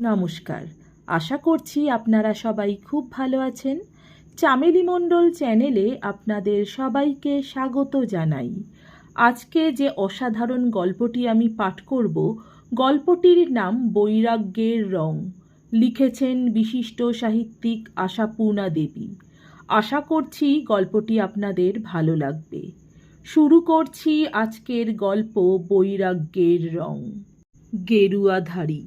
নমস্কার। আশা করছি আপনারা সবাই খুব ভালো আছেন। চামেলি মণ্ডল চ্যানেলে আপনাদের সবাইকে স্বাগত জানাই। আজকে যে অসাধারণ গল্পটি আমি পাঠ করব, গল্পটির নাম বৈরাগ্যের রং। লিখেছেন বিশিষ্ট সাহিত্যিক আশাপূর্ণা দেবী। আশা করছি গল্পটি আপনাদের ভালো লাগবে। শুরু করছি আজকের গল্প বৈরাগ্যের রং। গেরুয়াধারী।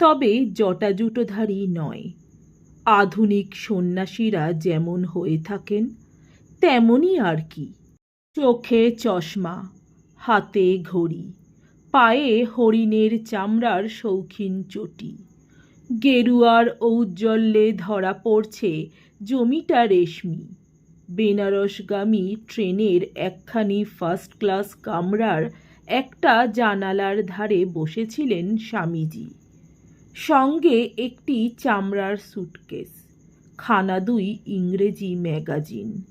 তবে জটাজুটোধারী নয়। আধুনিক সন্ন্যাসীরা যেমন হয়ে থাকেন, তেমনই আর কি। চোখে চশমা, হাতে ঘড়ি, পায়ে হরিণের চামড়ার শৌখিন চটি। গেরুয়ার ঔজ্জ্বল্যে ধরা পড়ছে জমিটা রেশমি। বেনারসগামী ট্রেনের একখানি ফার্স্ট ক্লাস কামরার একটা জানালার ধারে বসেছিলেন স্বামীজি। সঙ্গে একটি চামড়ার সুটকেস খানা দুই ইংরেজি ম্যাগাজিন।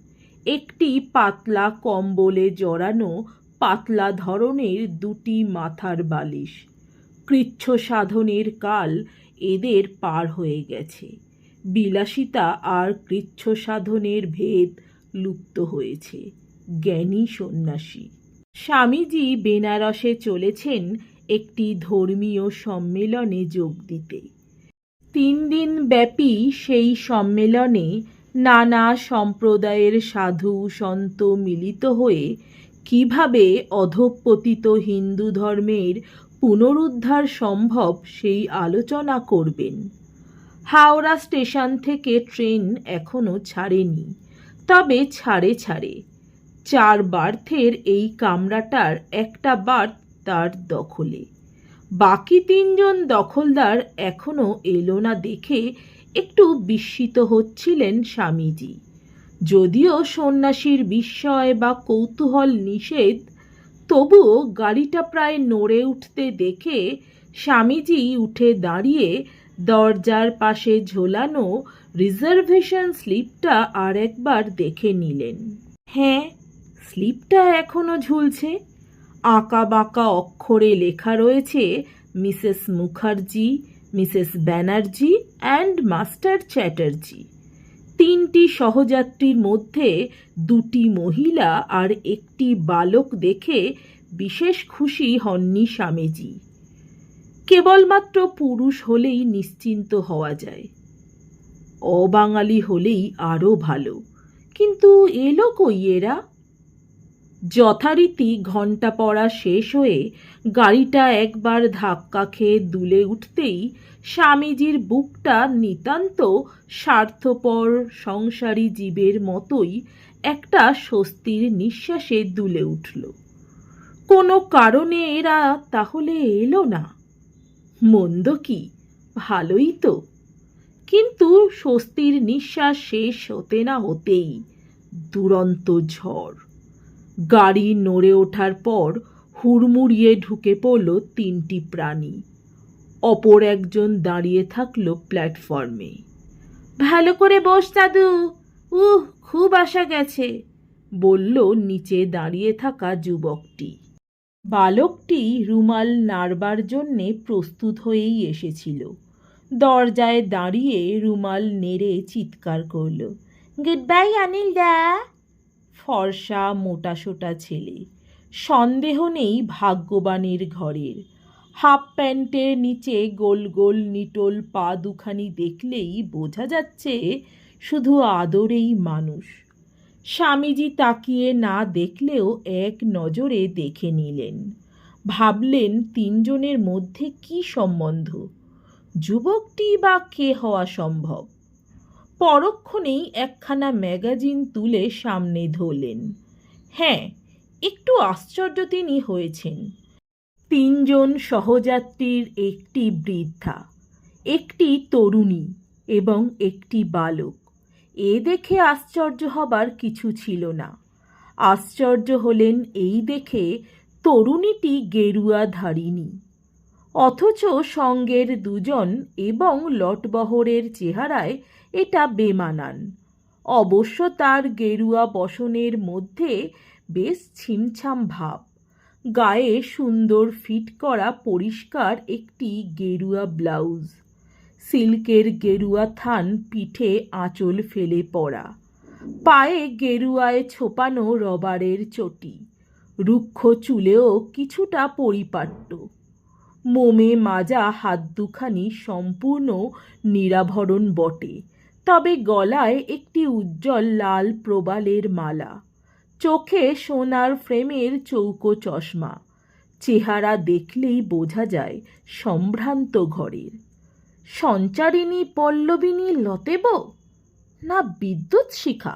একটি পাতলা কম্বলে জড়ানো পাতলা ধরনের দুটি মাথার বালিশ। কৃচ্ছ সাধনের কাল এদের পার হয়ে গেছে। বিলাসিতা আর কৃচ্ছ সাধনের ভেদ লুপ্ত হয়েছে। জ্ঞানী সন্ন্যাসী। স্বামীজি বেনারসে চলেছেন একটি ধর্মীয় সম্মেলনে যোগ দিতে। তিন দিন ব্যাপী সেই সম্মেলনে নানা সম্প্রদায়ের সাধু সন্ত মিলিত হয়ে কীভাবে অধঃপতিত হিন্দু ধর্মের পুনরুদ্ধার সম্ভব সেই আলোচনা করবেন। হাওড়া স্টেশন থেকে ট্রেন এখনও ছাড়েনি, তবে ছাড়ে ছাড়ে। চার বার্থের এই কামরাটার একটা বার্থ তার দখলে। বাকি তিনজন দখলদার এখনও এলো না দেখে একটু বিস্মিত হচ্ছিলেন স্বামীজি। যদিও সন্ন্যাসীর বিস্ময় বা কৌতূহল নিষেধ, তবুও গাড়িটা প্রায় নড়ে উঠতে দেখে স্বামীজি উঠে দাঁড়িয়ে দরজার পাশে ঝোলানো রিজার্ভেশন স্লিপটা আর একবার দেখে নিলেন। হ্যাঁ স্লিপটা এখনও ঝুলছে? আঁকা বাঁকা অক্ষরে লেখা রয়েছে Mrs Mukherjee, Mrs Banerjee and master Chatterjee. তিনটি সহযাত্রীর মধ্যে দুটি মহিলা আর একটি বালক দেখে বিশেষ খুশি হননি স্বামীজি। কেবলমাত্র পুরুষ হলেই নিশ্চিন্ত হওয়া যায়। অবাঙালি হলেই আরও ভালো। কিন্তু এলো কই এরা? যথারীতি ঘণ্টা পড়া শেষ হয়ে গাড়িটা একবার ধাক্কা খেয়ে দুলে উঠতেই স্বামীজির বুকটা নিতান্ত স্বার্থপর সংসারী জীবের মতোই একটা স্বস্তির নিঃশ্বাসে দুলে উঠল। কোনো কারণে এরা তাহলে এলো না। মন্দ কি? ভালোই তো। কিন্তু স্বস্তির নিঃশ্বাস শেষ হতে না হতেই দুরন্ত ঝড়। গাড়ি নড়ে ওঠার পর হুড়মুড়িয়ে ঢুকে পড়ল তিনটি প্রাণী। অপর একজন দাঁড়িয়ে থাকল প্ল্যাটফর্মে। ভালো করে বস, দাদু। উহ, খুব আশা গেছে, বলল নিচে দাঁড়িয়ে থাকা যুবকটি। বালকটি রুমাল নাড়বার জন্যে প্রস্তুত হয়েই এসেছিল। দরজায় দাঁড়িয়ে রুমাল নেড়ে চিৎকার করল, গুড বাই অনিল দা ফর্সা মোটাসোটা ছেলে। সন্দেহ নেই ভাগ্যবানের ঘরের। হাফ প্যান্টের নিচে গোল গোল নিটোল পা দুখানি দেখলেই বোঝা যাচ্ছে শুধু আদরেই মানুষ। স্বামীজি তাকিয়ে না দেখলেও এক নজরে দেখে নিলেন। ভাবলেন তিনজনের মধ্যে কি সম্বন্ধ? যুবকটি বা কে হওয়া সম্ভব? পরক্ষণেই একখানা ম্যাগাজিন তুলে সামনে ধরলেন। হ্যাঁ একটু আশ্চর্য তিনি হয়েছেন। তিনজন সহযাত্রীর একটি বৃদ্ধা, একটি তরুণী এবং একটি বালক। এ দেখে আশ্চর্য হবার কিছু ছিল না। আশ্চর্য হলেন এই দেখে তরুণীটি গেরুয়া ধারিণী। অথচ সঙ্গের দুজন এবং লটবহরের চেহারায় এটা বেমানান। অবশ্য তার গেরুয়া বসনের মধ্যে বেশ ছিমছাম ভাব। গায়ে সুন্দর ফিট করা পরিষ্কার একটি গেরুয়া ব্লাউজ। সিল্কের গেরুয়া থান পিঠে আঁচল ফেলে পড়া পায়ে গেরুয়ায় ছোপানো রবারের চটি। রুক্ষ চুলেও কিছুটা পরিপাট্য। মোমে মাজা হাত দুখানি সম্পূর্ণ নিরাভরণ বটে। তবে গলায় একটি উজ্জ্বল লাল প্রবালের মালা, চোখে সোনার ফ্রেমের চৌকো চশমা, চেহারা দেখলেই বোঝা যায় সম্ভ্রান্ত ঘরের। সঞ্চারিণী পল্লবিনী লতেব না বিদ্যুৎ শিখা?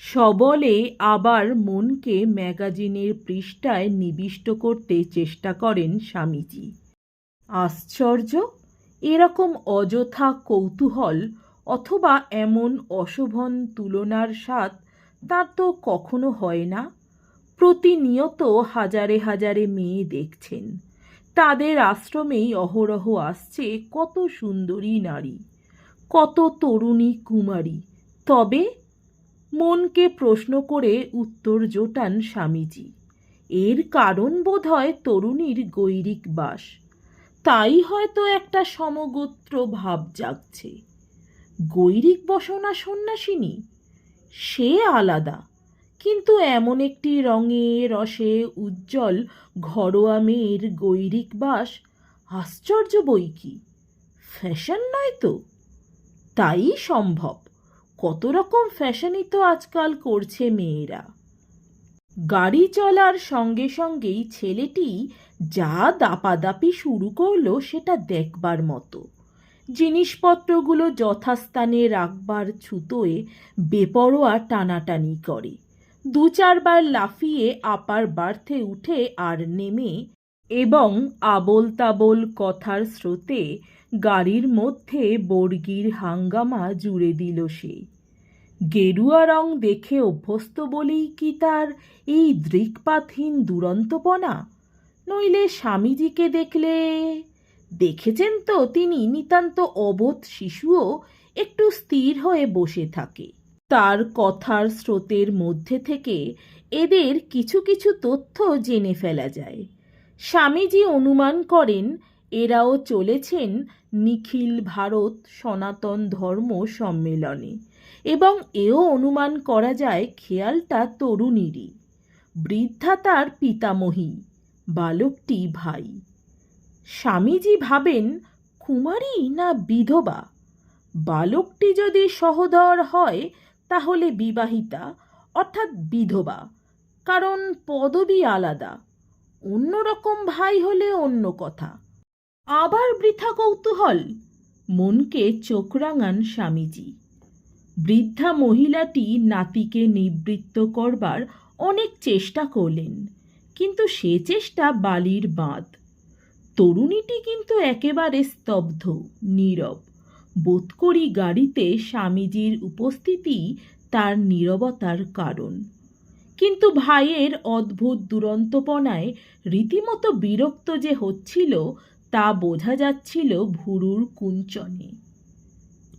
সবলে আবার মনকে ম্যাগাজিনের পৃষ্ঠায় নিবিষ্ট করতে চেষ্টা করেন স্বামীজি। আশ্চর্য, এরকম অযথা কৌতূহল অথবা এমন অশোভন তুলনার স্বাদ তার তো কখনো হয় না। প্রতিনিয়ত হাজারে হাজারে মেয়ে দেখছেন। তাদের আশ্রমেই অহরহ আসছে কত সুন্দরী নারী, কত তরুণী কুমারী। তবে মনকে প্রশ্ন করে উত্তর জোটান স্বামীজি, এর কারণ বোধহয় তরুণীর গৈরিক বাস। তাই হয়তো একটা সমগোত্র ভাব জাগছে। গৈরিক বসনা সন্ন্যাসিনী। সে আলাদা, কিন্তু এমন একটি রঙে রসে উজ্জ্বল ঘরোয়া মেয়ের গৈরিক বাস আশ্চর্য বই কি। ফ্যাশন নয় তো? তাই সম্ভব, কত রকম ফ্যাশনই তো আজকাল করছে মেয়েরা। গাড়ি চলার সঙ্গে সঙ্গেই ছেলেটি যা দাপাদাপি শুরু করল সেটা দেখবার মতো। জিনিসপত্রগুলো যথাস্থানে রাখবার ছুতোয় বেপরোয়া টানাটানি করে। দু চারবার লাফিয়ে আপার বার্থে উঠে আর নেমে এবং আবোল তাবোল কথার স্রোতে গাড়ির মধ্যে বর্গির হাঙ্গামা জুড়ে দিল সে। গেরুয়া রং দেখে অভ্যস্ত বলেই কি তার এই দৃকপাতহীন দুরন্তপনা? নইলে স্বামীজিকে দেখলে দেখেছেন তো তিনি নিতান্ত অবোধ শিশুও একটু স্থির হয়ে বসে থাকে। তার কথার স্রোতের মধ্যে থেকে এদের কিছু কিছু তথ্য জেনে ফেলা যায়। স্বামীজি অনুমান করেন, এরাও চলেছেন নিখিল ভারত সনাতন ধর্ম সম্মেলনে এবং এও অনুমান করা যায় খেয়ালটা তরুণীরই। বৃদ্ধা তার পিতামহী, বালকটি ভাই। স্বামীজি ভাবেন, কুমারী না বিধবা? বালকটি যদি সহোদর হয়, তাহলে বিবাহিতা, অর্থাৎ বিধবা। কারণ পদবী আলাদা। অন্যরকম ভাই হলে অন্য কথা। আবার বৃথা কৌতূহল। মনকে চোখ রাঙান স্বামীজি। বৃদ্ধা মহিলাটি নাতিকে নিবৃত্ত করবার অনেক চেষ্টা করলেন, কিন্তু সে চেষ্টা বালির বাঁধ। তরুণীটি কিন্তু একেবারে স্তব্ধ, নীরব। বোধ করি গাড়িতে স্বামীজির উপস্থিতি তার নীরবতার কারণ। কিন্তু ভাইয়ের অদ্ভুত দুরন্তপনায় রীতিমতো বিরক্ত যে হচ্ছিল, তা বোঝা যাচ্ছিল ভুরুর কুঞ্চনে,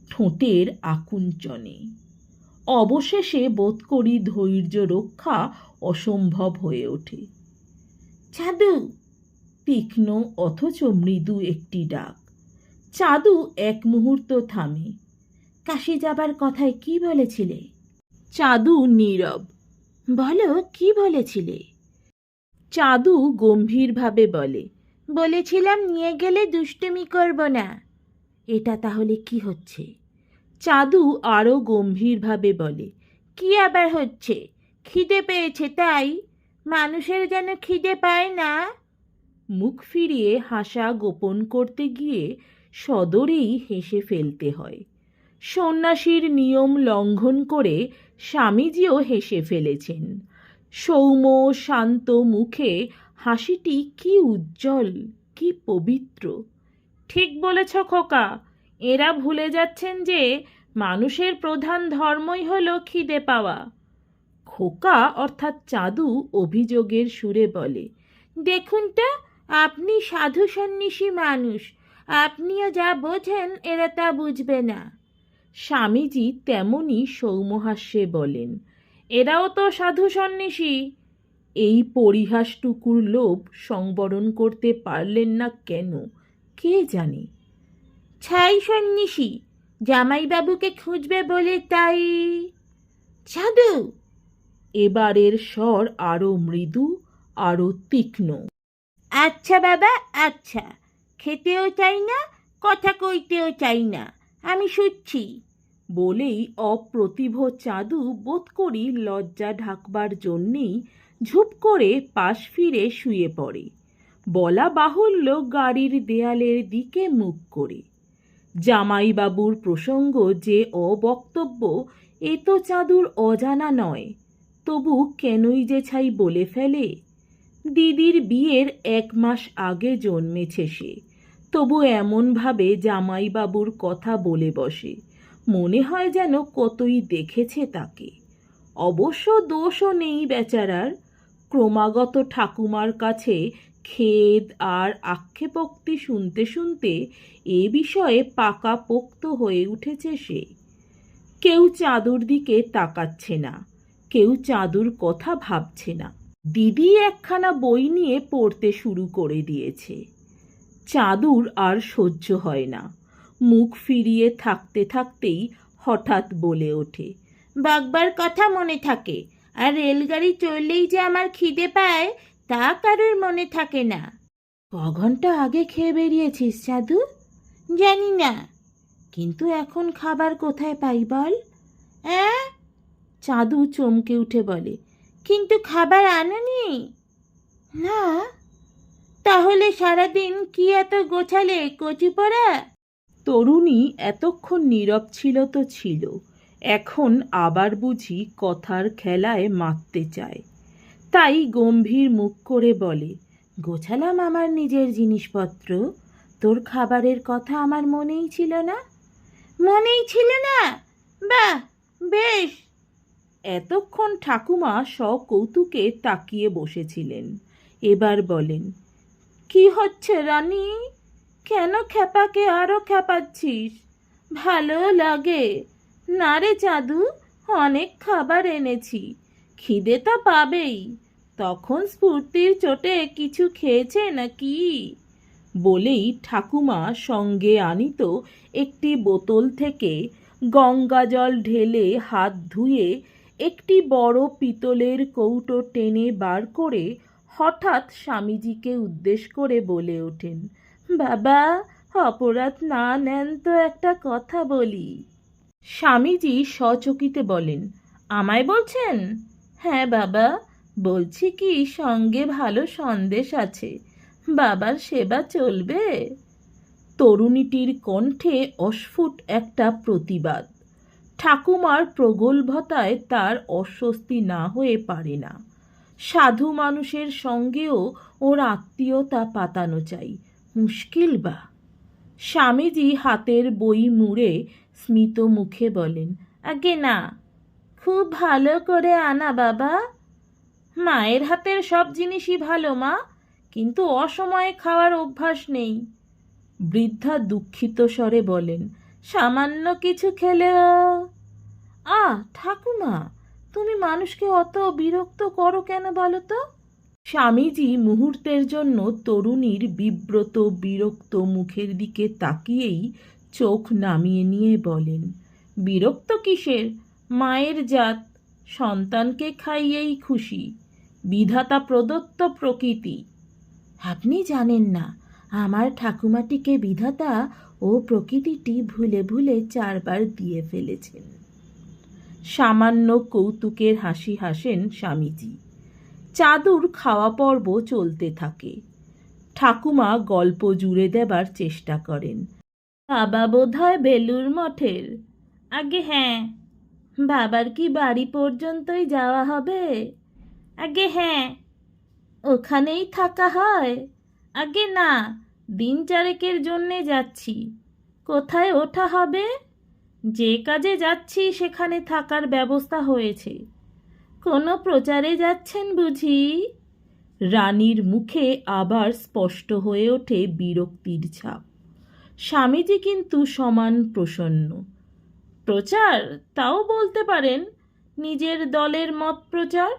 ঠোঁটের আকুঞ্চনে। অবশেষে বোধ করি ধৈর্য রক্ষা অসম্ভব হয়ে ওঠে। চাদু তীক্ষ্ণ অথচ মৃদু একটি ডাক। চাদু এক মুহূর্ত থামে। কাশি যাবার কথায় কি বলেছিলে? চাদু নীরব। বলো কি বলেছিলে? চাদু গম্ভীরভাবে বলে বলেছিলাম নিয়ে গেলে দুষ্টুমি করব না। এটা তাহলে কি হচ্ছে? চাদু আরও গম্ভীরভাবে বলে কি আবার হচ্ছে? খিদে পেয়েছে তাই? মানুষের যেন খিদে পায় না। মুখ ফিরিয়ে হাসা গোপন করতে গিয়ে সদরেই হেসে ফেলতে হয়। সন্ন্যাসীর নিয়ম লঙ্ঘন করে স্বামীজিও হেসে ফেলেছেন। সৌম্য শান্ত মুখে হাসিটি কি উজ্জ্বল, কি পবিত্র। ঠিক বলেছ খোকা, এরা ভুলে যাচ্ছেন যে মানুষের প্রধান ধর্মই হলো খিদে পাওয়া। খোকা অর্থাৎ চাঁদু অভিযোগের সুরে বলে দেখুন তো আপনি সাধু সন্ন্যাসী মানুষ। আপনিও যা বোঝেন, এরা তা বুঝবে না। স্বামীজি তেমনই সৌমহাস্যে বলেন, এরাও তো সাধু সন্ন্যাসী। এই পরিহাসটুকুর লোভ সংবরণ করতে পারলেন না কেন? কে জানে? ছাই সন্ন্যাসী, জামাইবাবুকে খুঁজবে বলে তাই সাধু। এবারের স্বর আরও মৃদু, আরও তীক্ষ্ণ। আচ্ছা বাবা আচ্ছা। খেতেও চাই না, কথা কইতেও চাই না। আমি শুচ্ছি। বলেই অপ্রতিভ চাঁদু বোধ করি লজ্জা ঢাকবার জন্যেই ঝুপ করে পাশ ফিরে শুয়ে পড়ে। বলা বাহুল্য গাড়ির দেয়ালের দিকে মুখ করে। জামাইবাবুর প্রসঙ্গ যে অবক্তব্য, এ তো চাঁদুর অজানা নয়। তবু কেনই যে ছাই বলে ফেলে? দিদির বিয়ের এক মাস আগে জন্মেছে সে। তবু এমনভাবে জামাইবাবুর কথা বলে বসে। মনে হয় যেন কতই দেখেছে তাকে। অবশ্য দোষও নেই বেচারার। ক্রমাগত ঠাকুমার কাছে খেদ আর আক্ষেপোক্তি শুনতে শুনতে এ বিষয়ে পাকা পোক্ত হয়ে উঠেছে সে। কেউ চাঁদুর দিকে তাকাচ্ছে না, কেউ চাঁদুর কথা ভাবছে না। দিদি একখানা বই নিয়ে পড়তে শুরু করে দিয়েছে। চাঁদুর আর সহ্য হয় না। মুখ ফিরিয়ে থাকতে থাকতেই হঠাৎ বলে ওঠে, বাগবার কথা মনে থাকে, আর রেলগাড়ি চললেই যে আমার খিদে পায়, তা কারোর মনে থাকে না। ক ঘণ্টা আগে খেয়ে বেরিয়েছিস, চাঁদু? জানি না। কিন্তু এখন খাবার কোথায় পাই বল? চাঁদু চমকে উঠে বলে কিন্তু খাবার আনোনি? না। তাহলে সারাদিন কি এত গোছালে কচি পড়া? তরুণী এতক্ষণ নীরব ছিল তো ছিল। এখন আবার বুঝি কথার খেলায় মারতে চায়। তাই গম্ভীর মুখ করে বলে গোছালাম আমার নিজের জিনিসপত্র? তোর খাবারের কথা আমার মনেই ছিল না? মনেই ছিল না? বাহ বেশ। এতক্ষণ ঠাকুমা সকৌতুকে তাকিয়ে বসেছিলেন। এবার বলেন, কি হচ্ছে রানী? কেন খ্যাপাকে আরও খ্যাপাচ্ছিস? ভালো লাগে। না রে চাঁদু, অনেক খাবার এনেছি। খিদে তা পাবেই। তখন স্ফূর্তির চোটে কিছু খেয়েছে নাকি? বলেই ঠাকুমা সঙ্গে আনিত একটি বোতল থেকে গঙ্গা জল ঢেলে হাত ধুয়ে একটি বড় পিতলের কৌটো টেনে বার করে হঠাৎ স্বামীজিকে উদ্দেশ করে বলে ওঠেন, বাবা, অপরাধ না নেন তো একটা কথা বলি। স্বামীজি সচকিতে বলেন, আমায় বলছেন? হ্যাঁ বাবা, বলছি কি সঙ্গে ভালো সন্দেশ আছে, বাবার সেবা চলবে? তরুণীটির কণ্ঠে অস্ফুট একটা প্রতিবাদ। ঠাকুমার প্রগলভতায় তার অস্বস্তি না হয়ে পারে না। সাধু মানুষের সঙ্গেও ওর আত্মীয়তা পাতানো চাই। মুশকিল বা? স্বামীজি হাতের বই মুড়ে স্মিত মুখে বলেন, আগে না, খুব ভালো করে আনা বাবা। মায়ের হাতের সব জিনিসই ভালো মা, কিন্তু অসময়ে খাওয়ার অভ্যাস নেই। বৃদ্ধা দুঃখিত স্বরে বলেন সামান্য কিছু খেলেও আ, ঠাকুমা, তুমি মানুষকে অত বিরক্ত করো কেন বলো তো? স্বামীজি মুহূর্তের জন্য তরুণীর বিব্রত, বিরক্ত মুখের দিকে তাকিয়েই চোখ নামিয়ে নিয়ে বলেন, বিরক্ত কিসের? মায়ের জাত, সন্তানকে খাইয়েই খুশি, বিধাতা প্রদত্ত প্রকৃতি। আপনি জানেন না আমার ঠাকুমাটিকে বিধাতা ও প্রকৃতিটি ভুলে ভুলে চারবার দিয়ে ফেলেছেন। সামান্য কৌতুকের হাসি হাসেন স্বামীজি। চাদুর খাওয়া পর্ব চলতে থাকে। ঠাকুমা গল্প জুড়ে দেবার চেষ্টা করেন। বাবা বোধ হয় বেলুর মঠের। আগে হ্যাঁ বাবার কি বাড়ি পর্যন্তই যাওয়া হবে? আগে হ্যাঁ ওখানেই থাকা হয়। আগে না, দিন চারেকের জন্যে যাচ্ছি। কোথায় ওঠা হবে? যে কাজে যাচ্ছি সেখানে থাকার ব্যবস্থা হয়েছে। কোনো প্রচারে যাচ্ছেন বুঝি? রানীর মুখে আবার স্পষ্ট হয়ে ওঠে বিরক্তির ছাপ। স্বামীজি কিন্তু সমান প্রসন্ন। প্রচার? তাও বলতে পারেন, নিজের দলের মত প্রচার?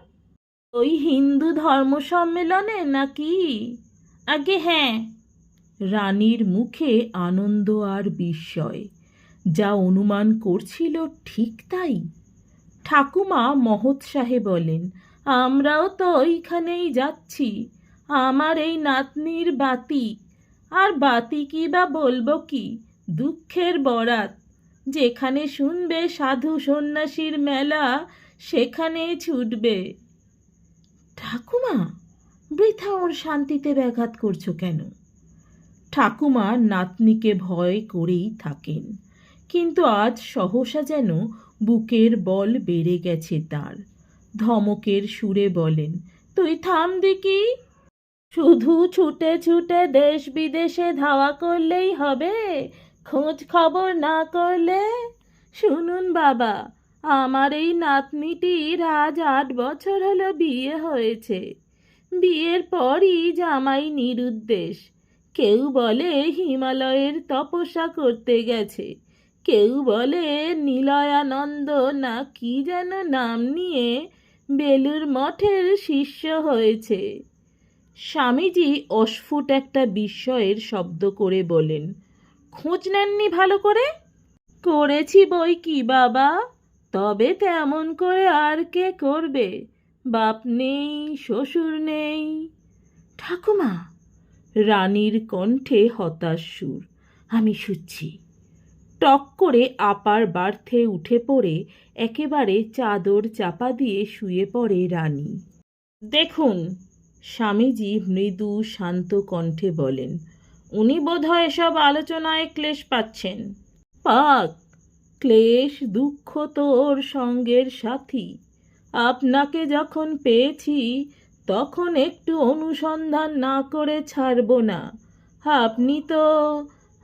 ওই হিন্দু ধর্ম সম্মেলনে নাকি? আগে হ্যাঁ। রানীর মুখে আনন্দ আর বিস্ময়। যা অনুমান করছিল ঠিক তাই। ঠাকুমা মহোৎসাহে বলেন, আমরাও তো ওইখানেই যাচ্ছি। আমার এই নাতনির বাতি। আর বাতি কি বা বলব কি? দুঃখের বরাত। যেখানে শুনবে সাধু সন্ন্যাসীর মেলা সেখানে ছুটবে। ঠাকুমা বৃথা ওর শান্তিতে ব্যাঘাত করছ কেন? ঠাকুমা নাতনিকে ভয় করেই থাকেন, কিন্তু আজ সহসা যেন বুকের বল বেড়ে গেছে তার। ধমকের সুরে বলেন, তুই থাম দেখি। শুধু ছুটে ছুটে দেশ বিদেশে ধাওয়া করলেই হবে, খোঁজ খবর না করলে? শুনুন বাবা, আমার এই নাতনিটির আজ আট বছর হলো বিয়ে হয়েছে। বিয়ের পরই জামাই নিরুদ্দেশ। কেউ বলে হিমালয়ের তপস্যা করতে গেছে। কেউ বলে নিলয়ানন্দ না কি যেন নাম নিয়ে বেলুর মঠের শিষ্য হয়েছে। স্বামীজি অস্ফুট একটা বিস্ময়ের শব্দ করে বলেন, খোঁজ নেননি ভালো করে? করেছি বই কি বাবা, তবে তেমন করে আর কে করবে? বাপ নেই, শ্বশুর নেই। ঠাকুমা, রানীর কণ্ঠে হতাশ সুর। আমি শুচ্ছি। টক করে আপার বার্থে উঠে পড়ে একেবারে চাদর চাপা দিয়ে শুয়ে পড়ে রানী। দেখুন, স্বামীজি মৃদু শান্ত কণ্ঠে বলেন, উনি বোধহয় এসব আলোচনায় ক্লেশ পাচ্ছেন। পাক, ক্লেশ দুঃখ তোর সঙ্গের সাথী। আপনাকে যখন পেয়েছি, তখন একটু অনুসন্ধান না করে ছাড়ব না। আপনি তো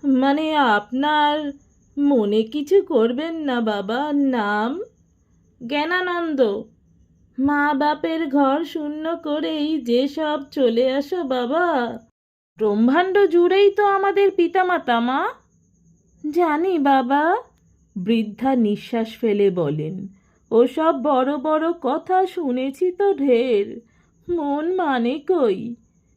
মানে আপনার মনে কিছু করবেন না বাবা, নাম? জ্ঞানানন্দ। মা বাপের ঘর শূন্য করেই যেসব চলে আসো বাবা। ব্রহ্মাণ্ড জুড়েই তো আমাদের পিতামাতা, মা। জানি বাবা, বৃদ্ধা নিঃশ্বাস ফেলে বলেন। ওসব বড় বড় কথা শুনেছি তো ঢের। মন মানে কই?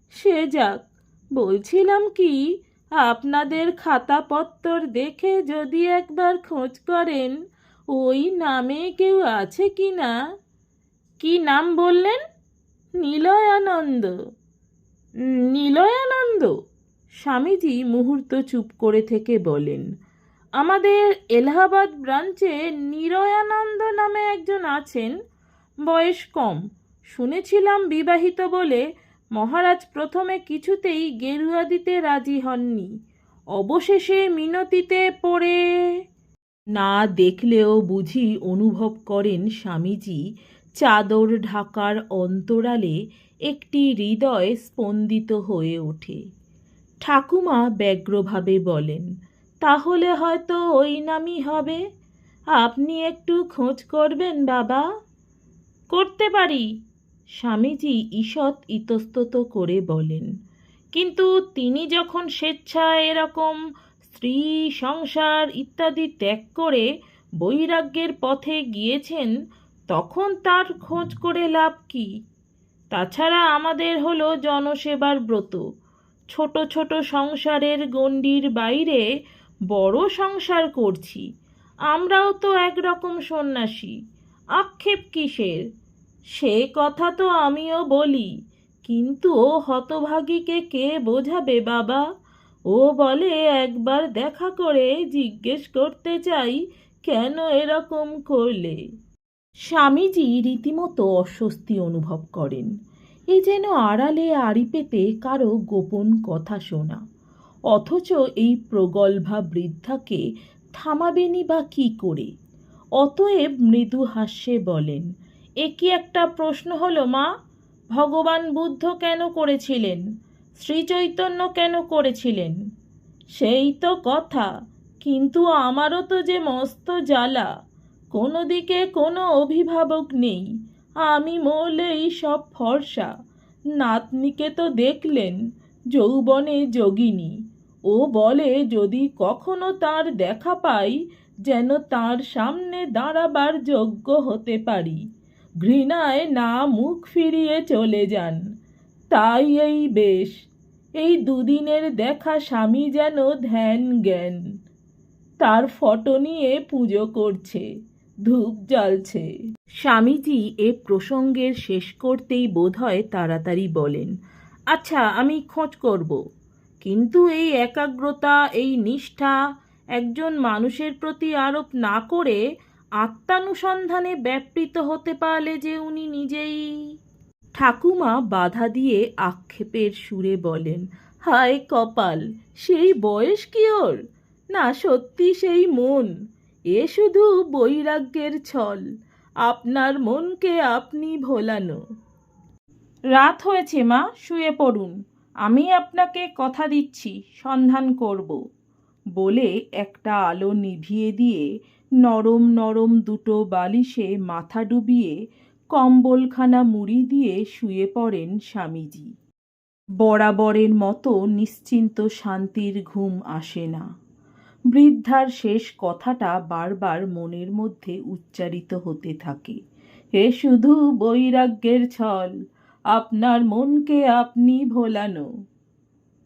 সে যাক, বলছিলাম কি, আপনাদের খাতাপত্তর দেখে যদি একবার খোঁজ করেন, ওই নামে কেউ আছে কি না? কি নাম বললেন? নিলয়ানন্দ। নিলয়ানন্দ? স্বামীজি মুহূর্ত চুপ করে থেকে বলেন আমাদের এলাহাবাদ ব্রাঞ্চে নিরয়ানন্দ নামে একজন আছেন, বয়স কম। শুনেছিলাম বিবাহিত বলে মহারাজ প্রথমে কিছুতেই গেরুয়া দিতে রাজি হননি। অবশেষে মিনতিতে পড়ে। না দেখলেও বুঝি অনুভব করেন স্বামীজি চাদর ঢাকার অন্তরালে একটি হৃদয় স্পন্দিত হয়ে ওঠে। ঠাকুমা ব্যগ্রভাবে বলেন তাহলে হয়তো ওই নামই হবে। আপনি একটু খোঁজ করবেন, বাবা। করতে পারি। স্বামীজি ঈষৎ ইতস্তত করে বলেন, কিন্তু তিনি যখন স্বেচ্ছায় এরকম স্ত্রী, সংসার ইত্যাদি ত্যাগ করে বৈরাগ্যের পথে গিয়েছেন, তখন তার খোঁজ করে লাভ কি? তাছাড়া আমাদের হলো জনসেবার ব্রত। ছোট ছোট সংসারের গণ্ডির বাইরে বড় সংসার করছি। আমরাও তো একরকম সন্ন্যাসী। আক্ষেপ কিসের? সে কথা তো আমিও বলি, কিন্তু ও হতভাগীকে কে বোঝাবে বাবা? ও বলে, একবার দেখা করে জিজ্ঞেস করতে চাই কেন এরকম করলে? স্বামীজি রীতিমতো অস্বস্তি অনুভব করেন। এ যেন আড়ালে আড়ি পেতে কারও গোপন কথা শোনা। অথচ এই প্রগল্ভা বৃদ্ধাকে থামাবেনি বা কি করে? অতএব মৃদু হাস্যে বলেন, এ কি একটা প্রশ্ন হলো মা? ভগবান বুদ্ধ কেন করেছিলেন? শ্রীচৈতন্য কেন করেছিলেন? সেই তো কথা, কিন্তু আমারও তো যে মস্ত জ্বালা, কোনো দিকে কোনো অভিভাবক নেই। আমি মরলেই সব ফর্সা। নাতনিকে তো দেখলেন, যৌবনে যোগিনী। ও বলে, যদি কখনো তার দেখা পাই, যেন তার সামনে দাঁড়াবার যোগ্য হতে পারি ঘৃণায় না মুখ ফিরিয়ে চলে যান। তাই এই বেশ। এই দুদিনের দেখা স্বামী যেন ধ্যান জ্ঞান। তার ফটো নিয়ে পুজো করছে, ধূপ জ্বালছে। স্বামীজি এ প্রসঙ্গের শেষ করতেই বোধহয় তাড়াতাড়ি বলেন আচ্ছা আমি খোঁজ করব। কিন্তু এই একাগ্রতা, এই নিষ্ঠা একজন মানুষের প্রতি আরোপ না করে আত্মানুসন্ধানে ব্যাপৃত হতে পারলে যে উনি নিজেই ঠাকুমা বাধা দিয়ে আক্ষেপের সুরে বলেন, হায় কপাল, সেই বয়স কি ওর? না সত্যি সেই মন, এ শুধু বৈরাগ্যের ছল, আপনার মনকে আপনি ভোলানো। রাত হয়েছে মা, শুয়ে পড়ুন। আমি আপনাকে কথা দিচ্ছি, সন্ধান করব। বলে একটা আলো নিভিয়ে দিয়ে নরম নরম দুটো বালিশে মাথা ডুবিয়ে কম্বলখানা মুড়ি দিয়ে শুয়ে পড়েন স্বামীজি। বরাবরের মতো নিশ্চিন্ত শান্তির ঘুম আসে না। বৃদ্ধার শেষ কথাটা বারবার মনের মধ্যে উচ্চারিত হতে থাকে। এ শুধু বৈরাগ্যের ছল আপনার মনকে আপনি ভোলানো।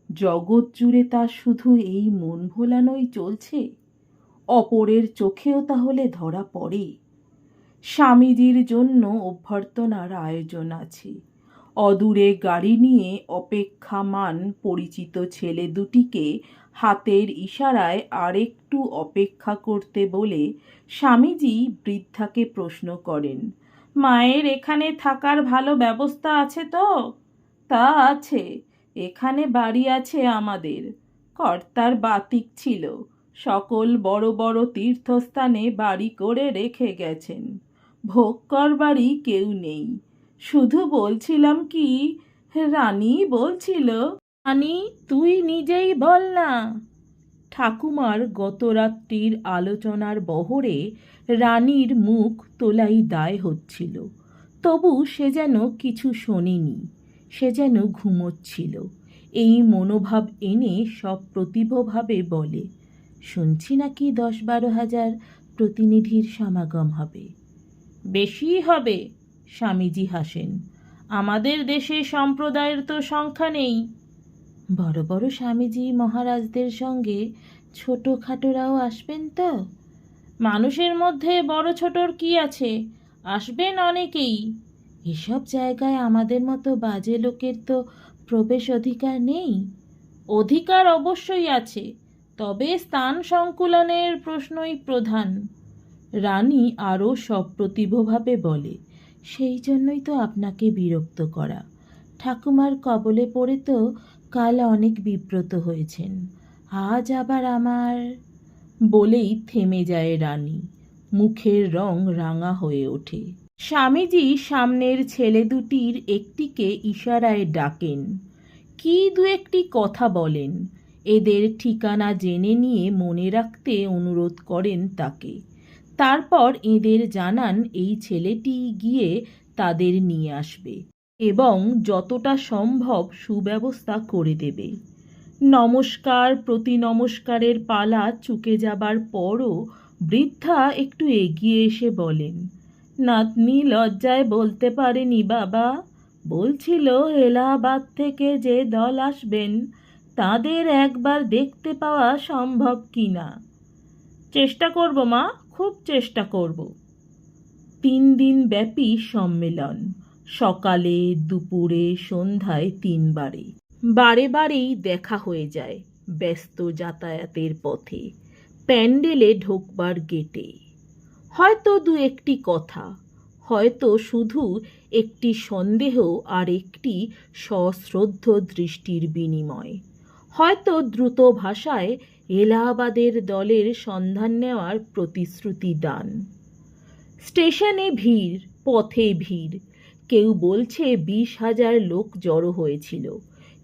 জগৎ জুড়ে তা শুধু এই মন ভোলানোই চলছে। অপরের চোখেও তাহলে ধরা পড়ে। স্বামীজির জন্য অভ্যর্থনার আয়োজন আছে। অদূরে গাড়ি নিয়ে অপেক্ষামান পরিচিত ছেলে দুটিকে হাতের ইশারায় আরেকটু অপেক্ষা করতে বলে স্বামীজি বৃদ্ধাকে প্রশ্ন করেন মায়ের এখানে থাকার ভালো ব্যবস্থা আছে তো? তা আছে, এখানে বাড়ি আছে আমাদের। কর্তার বাতিক ছিল, সকল বড় বড় তীর্থস্থানে বাড়ি করে রেখে গেছেন। ভোগ করবারই কেউ নেই। শুধু বলছিলাম কি, রানী বলছিল, রানী, তুই নিজেই বল না। ঠাকুমার গতরাত্রির আলোচনার বহরে রানীর মুখ তোলাই দায় হচ্ছিল। তবু সে যেন কিছু শোনেনি, সে যেন ঘুমোচ্ছিল। এই মনোভাব এনে সব প্রতিভভাবে বলে, শুনছি নাকি দশ বারো হাজার প্রতিনিধির সমাগম হবে? বেশি হবে, স্বামীজি হাসেন। আমাদের দেশে সম্প্রদায়ের তো সংখ্যা নেই। বড় বড় স্বামীজি মহারাজদের সঙ্গে ছোটোখাটোরাও আসবেন তো? মানুষের মধ্যে বড় ছোটর কি আছে? আসবেন অনেকেই। এসব জায়গায় আমাদের মতো বাজে লোকের তো প্রবেশ অধিকার নেই। অধিকার অবশ্যই আছে, তবে স্থান সংকুলনের প্রশ্নই প্রধান। রানী আরও সপ্রতিভভাবে বলে, সেই জন্যই তো আপনাকে বিরক্ত করা। ঠাকুমার কবলে পড়ে তো কাল অনেক বিব্রত হয়েছেন। আজ আবার আমার বলেই থেমে যায় রানী। মুখের রং রাঙা হয়ে ওঠে। স্বামীজি সামনের ছেলে দুটির একটিকে ইশারায় ডাকেন। কি দু একটি কথা বলেন? এদের ঠিকানা জেনে নিয়ে মনে রাখতে অনুরোধ করেন তাকে। তারপর এদের জানান এই ছেলেটি গিয়ে তাদের নিয়ে আসবে। এবং যতটা সম্ভব সুব্যবস্থা করে দেবে। নমস্কার প্রতি নমস্কারের পালা চুকে যাবার পরও বৃদ্ধা একটু এগিয়ে এসে বলেন, নাতনি লজ্জায় বলতে পারেনি বাবা। বলছিল এলাহাবাদ থেকে যে দল আসবেন, তাদের একবার দেখতে পাওয়া সম্ভব কি না চেষ্টা করব মা, খুব চেষ্টা করব। তিন দিন ব্যাপী সম্মেলন। সকালে, দুপুরে, সন্ধ্যায় তিনবারে। বারে বারেই দেখা হয়ে যায় ব্যস্ত যাতায়াতের পথে, প্যান্ডেলে ঢোকবার গেটে। হয়তো দু একটি কথা, হয়তো শুধু একটি সন্দেহ আর একটি সশ্রদ্ধ দৃষ্টির বিনিময়। হয়তো দ্রুত ভাষায় এলাহাবাদের দলের সন্ধান নেওয়ার প্রতিশ্রুতি দান। স্টেশনে ভিড়, পথে ভিড় কেউ বলছে বিশ হাজার লোক জড়ো হয়েছিল।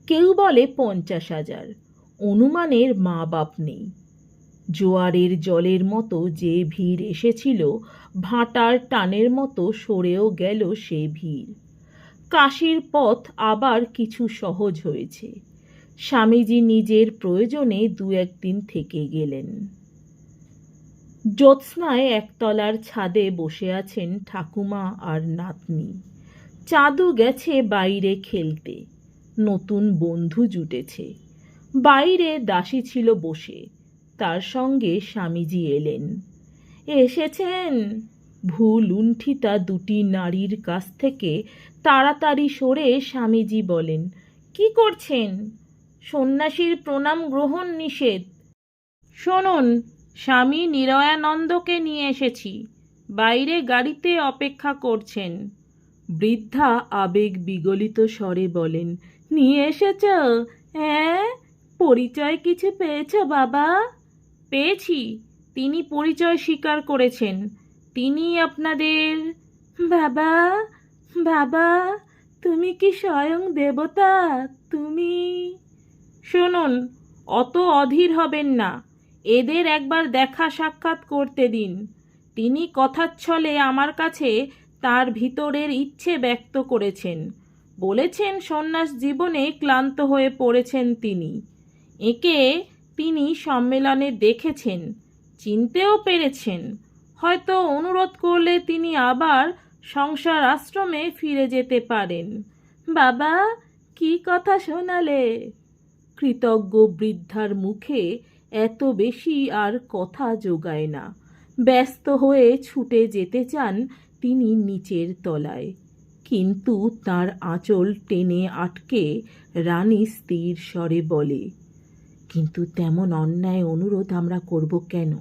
কেউ বলে পঞ্চাশ হাজার। অনুমানের মা বাপ নেই। জোয়ারের জলের মতো যে ভিড় এসেছিল, ভাটার টানের মতো সরেও গেল সে ভিড়। কাশির পথ আবার কিছু সহজ হয়েছে। স্বামীজি নিজের প্রয়োজনে দু একদিন থেকে গেলেন। জ্যোৎস্নায় একতলার ছাদে বসে আছেন ঠাকুমা আর নাতনি। চাঁদু গেছে বাইরে খেলতে। নতুন বন্ধু জুটেছে। বাইরে দাসী ছিল বসে। তার সঙ্গে স্বামীজি এলেন। এসেছেন? ভুল লুণ্ঠিতা দুটি নারীর কাছ থেকে তাড়াতাড়ি সরে স্বামীজি বলেন, কি করছেন? সন্ন্যাসীর প্রণাম গ্রহণ নিষেধ। শুনুন, স্বামী নিরয়ানন্দকে নিয়ে এসেছি। বাইরে গাড়িতে অপেক্ষা করছেন। বৃদ্ধা আবেগ বিগলিত স্বরে বলেন, নিয়ে এসেছ? হ্যাঁ পরিচয় কিছু পেয়েছ বাবা? পেয়েছি। তিনি পরিচয় স্বীকার করেছেন। তিনি আপনাদের বাবা? বাবা? তুমি কি স্বয়ং দেবতা? তুমি শুনুন, অত অধীর হবেন না। এদের একবার দেখা সাক্ষাৎ করতে দিন। তিনি কথাচ্ছলে আমার কাছে তার ভিতরের ইচ্ছে ব্যক্ত করেছেন। বলেছেন, সন্ন্যাস জীবনে ক্লান্ত হয়ে পড়েছেন তিনি। একে তিনি সম্মেলনে দেখেছেন, চিনতেও পেরেছেন। হয়তো অনুরোধ করলে তিনি আবার সংসার আশ্রমে ফিরে যেতে পারেন। বাবা, কি কথা শোনালে? কৃতজ্ঞ বৃদ্ধার মুখে এত বেশি আর কথা যোগায় না। ব্যস্ত হয়ে ছুটে যেতে চান তিনি নিচের তলায়। কিন্তু তার আঁচল টেনে আটকে রানী স্থির স্বরে বলে কিন্তু তেমন অন্যায় অনুরোধ আমরা করব কেন?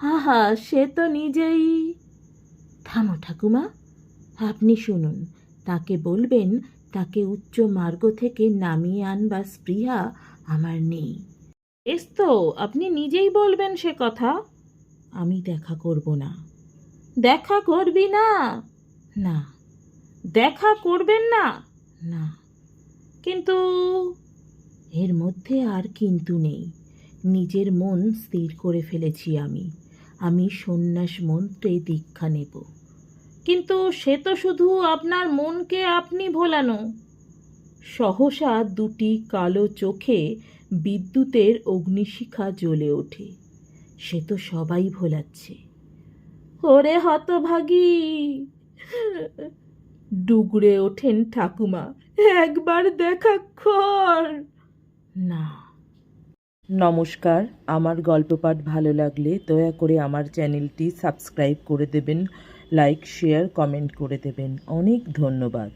আহা সে তো নিজেই থামো ঠাকুমা আপনি শুনুন। তাকে বলবেন তাকে উচ্চ মার্গ থেকে নামিয়ে আনবার স্পৃহা আমার নেই। এস তো আপনি নিজেই বলবেন সে কথা? আমি দেখা করব না। দেখা করবি না? না। দেখা করবেন না? না। কিন্তু এর মধ্যে আর কিন্তু নেই। নিজের মন স্থির করে ফেলেছি আমি। আমি সন্ন্যাস মন্ত্রে দীক্ষা নেব। কিন্তু সে তো শুধু আপনার মনকে আপনি ভোলানো। সহসা দুটি কালো চোখে বিদ্যুতের অগ্নিশিখা জ্বলে ওঠে। সে তো সবাই ভোলাচ্ছে। ওরে হতভাগী। ডুগড়ে ওঠেন ঠাকুমা, একবার দেখা কর। না। নমস্কার, আমার গল্প পাঠ ভালো লাগলে দয়া করে আমার চ্যানেলটি সাবস্ক্রাইব করে দেবেন, লাইক, শেয়ার, কমেন্ট করে দেবেন। অনেক ধন্যবাদ।